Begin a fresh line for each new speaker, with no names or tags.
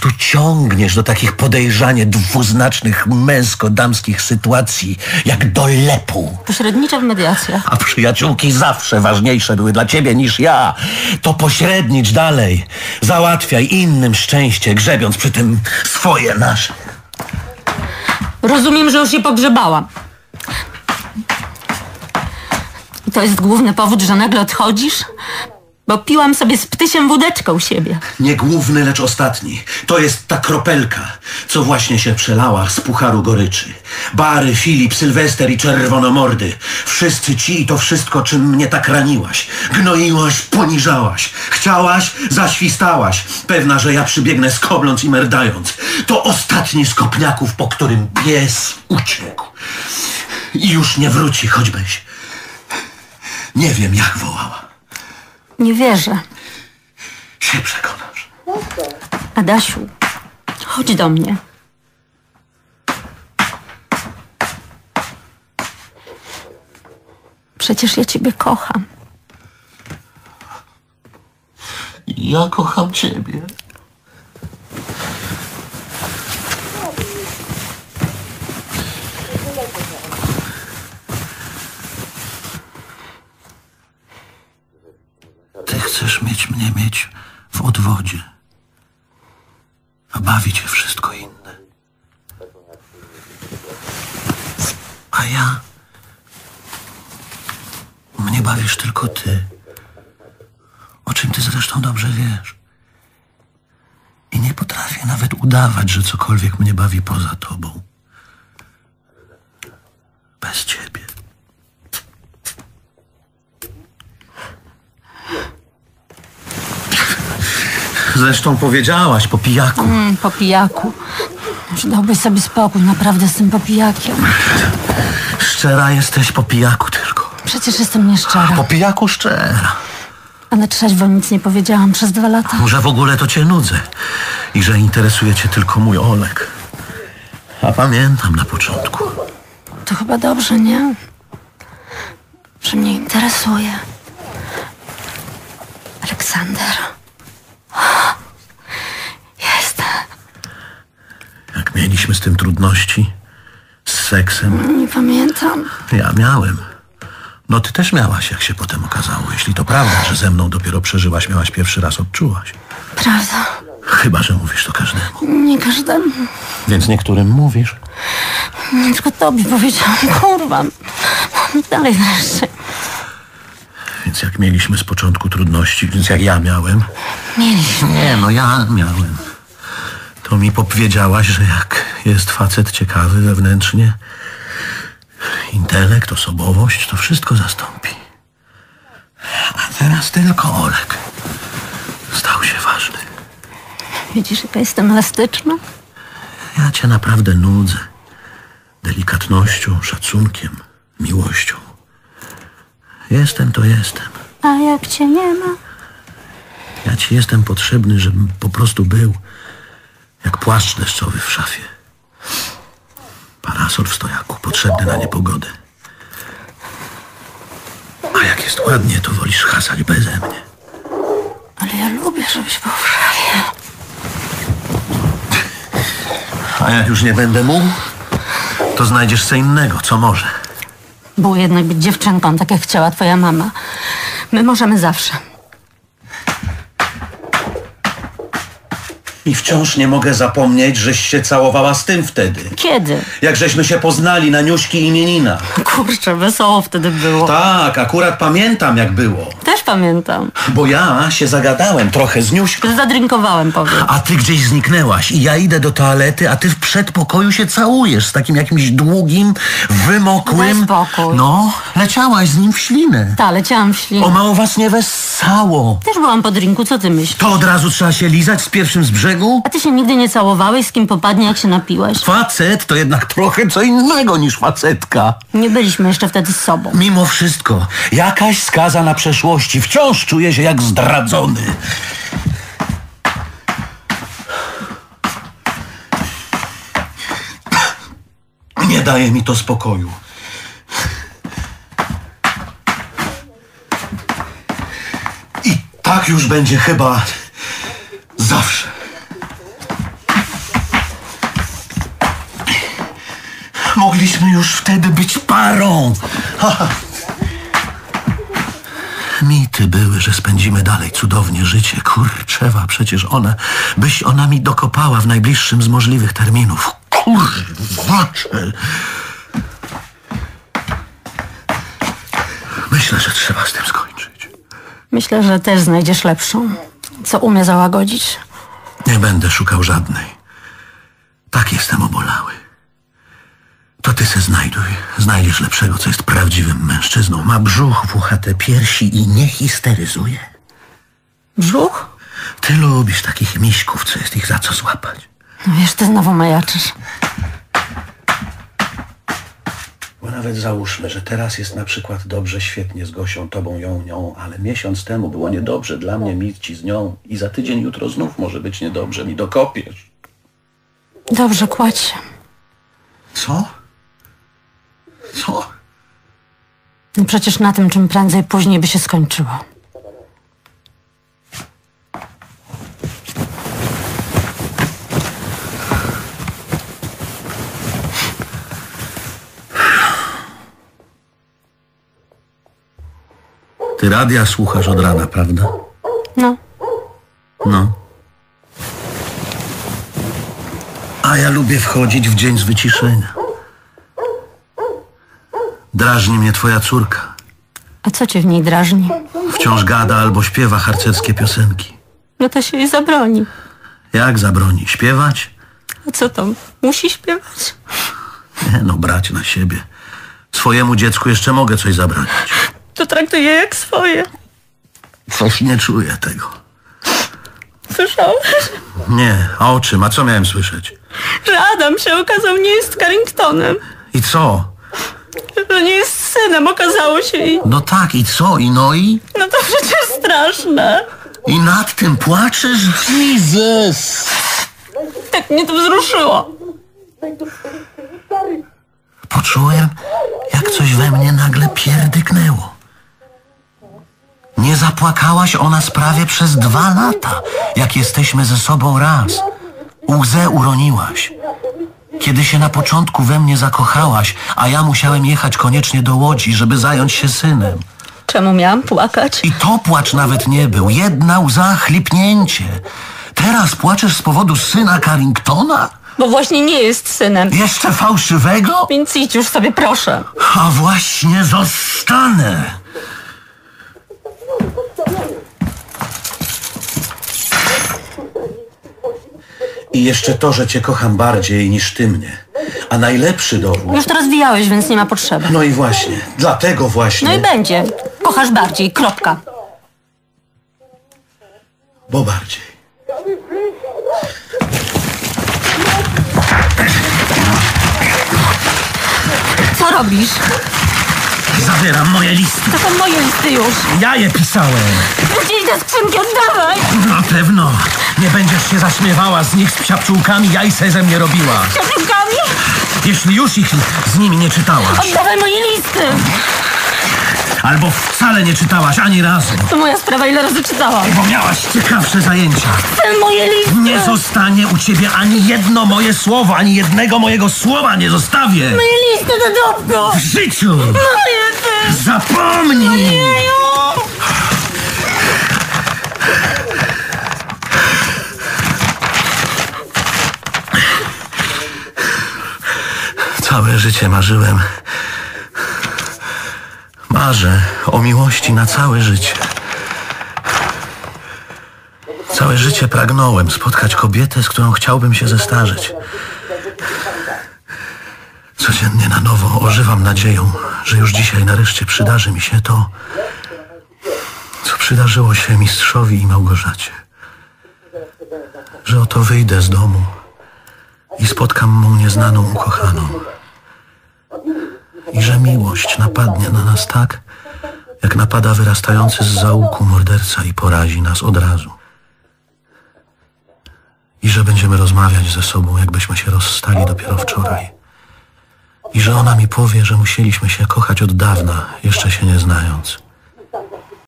prostu ciągniesz do takich podejrzanie dwuznacznych męsko-damskich sytuacji, jak do lepu.
Pośrednicza w mediacjach.
A przyjaciółki zawsze ważniejsze były dla ciebie niż ja. To pośrednicz dalej. Załatwiaj innym szczęście, grzebiąc przy tym swoje nasze.
Rozumiem, że już się pogrzebałam. I to jest główny powód, że nagle odchodzisz? Bo piłam sobie z ptysiem wódeczkę u siebie.
Nie główny, lecz ostatni. To jest ta kropelka, co właśnie się przelała z pucharu goryczy. Bary, Filip, Sylwester i Czerwonomordy. Wszyscy ci i to wszystko, czym mnie tak raniłaś. Gnoiłaś, poniżałaś. Chciałaś, zaświstałaś. Pewna, że ja przybiegnę skobląc i merdając. To ostatni z kopniaków, po którym pies uciekł. I już nie wróci, choćbyś. Nie wiem, jak wołała.
Nie wierzę.
Się przekonasz.
Adasiu, chodź do mnie. Przecież ja ciebie kocham.
Ja kocham ciebie. Ty chcesz mieć mnie mieć w odwodzie, a bawi wszystko inne. A ja... Mnie bawisz tylko ty. O czym ty zresztą dobrze wiesz. I nie potrafię nawet udawać, że cokolwiek mnie bawi poza tobą. Bez ciebie. Zresztą powiedziałaś po pijaku.
Mm, po pijaku. Dałbyś sobie spokój, naprawdę z tym popijakiem.
Szczera jesteś po pijaku tylko.
Przecież jestem nieszczera.
Po pijaku szczera.
A na trzeźwo nic nie powiedziałam przez dwa lata.
Że w ogóle to cię nudzę. I że interesuje cię tylko mój Olek. A pamiętam na początku.
To chyba dobrze, nie? Że mnie interesuje. Aleksander. Jest.
Jak mieliśmy z tym trudności, z seksem,
Nie pamiętam.
ja miałem. No ty też miałaś, jak się potem okazało. Jeśli to prawda, że ze mną dopiero przeżyłaś, miałaś pierwszy raz, odczułaś.
Prawda.
Chyba, że mówisz to każdemu.
Nie każdemu.
Więc niektórym mówisz.
Nie tylko tobie powiedziałam. Kurwa. Dalej wreszcie.
Więc jak mieliśmy z początku trudności, więc jak ja miałem,
Mieliśmy.
Nie, no ja miałem. To mi powiedziałaś, że jak jest facet ciekawy wewnętrznie, intelekt, osobowość, to wszystko zastąpi. A teraz tylko Olek stał się ważny.
Widzisz, jaka jestem elastyczna?
Ja cię naprawdę nudzę. Delikatnością, szacunkiem, miłością. Jestem to jestem.
A jak cię nie ma?
Ja ci jestem potrzebny, żebym po prostu był jak płaszcz deszczowy w szafie. Parasol w stojaku, potrzebny na niepogodę. A jak jest ładnie, to wolisz hasać beze mnie.
Ale ja lubię, żebyś był w szafie.
A jak już nie będę mógł, to znajdziesz co innego, co może.
Było jednak być dziewczynką, tak jak chciała twoja mama. My możemy zawsze.
I wciąż nie mogę zapomnieć, żeś się całowała z tym wtedy.
Kiedy?
Jak żeśmy się poznali na Niuśki imienina.
Kurczę, wesoło wtedy było.
Tak, akurat pamiętam jak było.
Też pamiętam.
Bo ja się zagadałem trochę z Niuśką.
Zadrynkowałem, powiem.
A ty gdzieś zniknęłaś i ja idę do toalety, a ty w przedpokoju się całujesz z takim jakimś długim, wymokłym...
Daj spokój.
No, leciałaś z nim w ślinę.
Ta, leciałam w ślinę.
O mało was nie wessało.
Też byłam po drinku, co ty myślisz?
To od razu trzeba się lizać z pierwszym z brzegu?
A ty się nigdy nie całowałeś, z kim popadnie, jak się napiłeś?
Facet to jednak trochę co innego niż facetka.
Nie byliśmy jeszcze wtedy z sobą.
Mimo wszystko, jakaś skaza na przeszłości. Wciąż czuję się jak zdradzony. Nie daje mi to spokoju. Tak już będzie chyba zawsze. Mogliśmy już wtedy być parą. Ha. Mity były, że spędzimy dalej cudownie życie. Kurczewa, przecież ona, byś ona mi dokopała w najbliższym z możliwych terminów. Kurwacze! Myślę, że trzeba z tym skończyć.
Myślę, że też znajdziesz lepszą, co umie załagodzić.
Nie będę szukał żadnej. Tak jestem obolały. To ty se znajduj. Znajdziesz lepszego, co jest prawdziwym mężczyzną. Ma brzuch, włochate piersi i nie histeryzuje.
Brzuch?
Ty lubisz takich miśków, co jest ich za co złapać.
No wiesz, ty znowu majaczysz.
Nawet załóżmy, że teraz jest na przykład dobrze, świetnie z Gosią, tobą, ją, nią, ale miesiąc temu było niedobrze dla mnie, mi ci z nią i za tydzień, jutro znów może być niedobrze, mi dokopiesz.
Dobrze, kładź się.
Co? Co?
No przecież na tym czym prędzej później by się skończyło.
Ty radia słuchasz od rana, prawda?
No,
No. A ja lubię wchodzić w dzień z wyciszenia. Drażni mnie twoja córka.
a co cię w niej drażni?
Wciąż gada albo śpiewa harcerskie piosenki.
No to się jej zabroni.
Jak zabroni? Śpiewać?
A co to? Musi śpiewać?
Nie no, brać na siebie. Swojemu dziecku jeszcze mogę coś zabronić.
Traktuje jak swoje.
Coś nie czuję tego.
Słyszałeś?
Nie, a o czym? A co miałem słyszeć?
Że Adam się okazał nie jest Carringtonem.
I co?
Że nie jest synem, okazało się i...
No tak, i co? I no i?
No to przecież straszne.
I nad tym płaczesz? Jesus!
Tak mnie to wzruszyło.
Poczułem, jak coś we mnie nagle pierdyknęło. Nie zapłakałaś o nas prawie przez dwa lata, jak jesteśmy ze sobą raz. Łzę uroniłaś. Kiedy się na początku we mnie zakochałaś, a ja musiałem jechać koniecznie do Łodzi, żeby zająć się synem.
Czemu miałam płakać?
I to płacz nawet nie był. Jedna łza, chlipnięcie. Teraz płaczesz z powodu syna Carringtona?
Bo właśnie nie jest synem.
Jeszcze fałszywego?
Więc idź już sobie proszę.
A właśnie zostanę. I jeszcze to, że cię kocham bardziej niż ty mnie. A najlepszy dowód.
Już to rozwijałeś, więc nie ma potrzeby.
No i właśnie, dlatego właśnie.
No i będzie. Kochasz bardziej. Kropka.
Bo bardziej.
Co robisz?
Zabieram moje listy.
To są moje listy już.
Ja je pisałem.
Gdzieś te skrzynki oddawaj.
Na pewno. Nie będziesz się zaśmiewała z nich z psiapczułkami, jaj se ze mnie robiła.
Książkami?
Jeśli już ich z nimi nie czytałaś.
Oddawaj moje listy.
Albo wcale nie czytałaś ani razu.
To moja sprawa, ile razy czytałam.
Bo miałaś ciekawsze zajęcia.
Chcę moje listy.
Nie zostanie u ciebie ani jedno moje słowo, ani jednego mojego słowa nie zostawię.
Moje listy do dupko.
W życiu.
Moje ty.
Zapomnij.
Jeju.
Całe życie marzyłem. Marzę o miłości na całe życie. Całe życie pragnąłem spotkać kobietę, z którą chciałbym się zestarzeć. Codziennie na nowo ożywam nadzieją, że już dzisiaj nareszcie przydarzy mi się to, co przydarzyło się mistrzowi i Małgorzacie. Że oto wyjdę z domu i spotkam mą nieznaną ukochaną. I że miłość napadnie na nas tak, jak napada wyrastający z zaułku morderca i porazi nas od razu. I że będziemy rozmawiać ze sobą, jakbyśmy się rozstali dopiero wczoraj. I że ona mi powie, że musieliśmy się kochać od dawna, jeszcze się nie znając.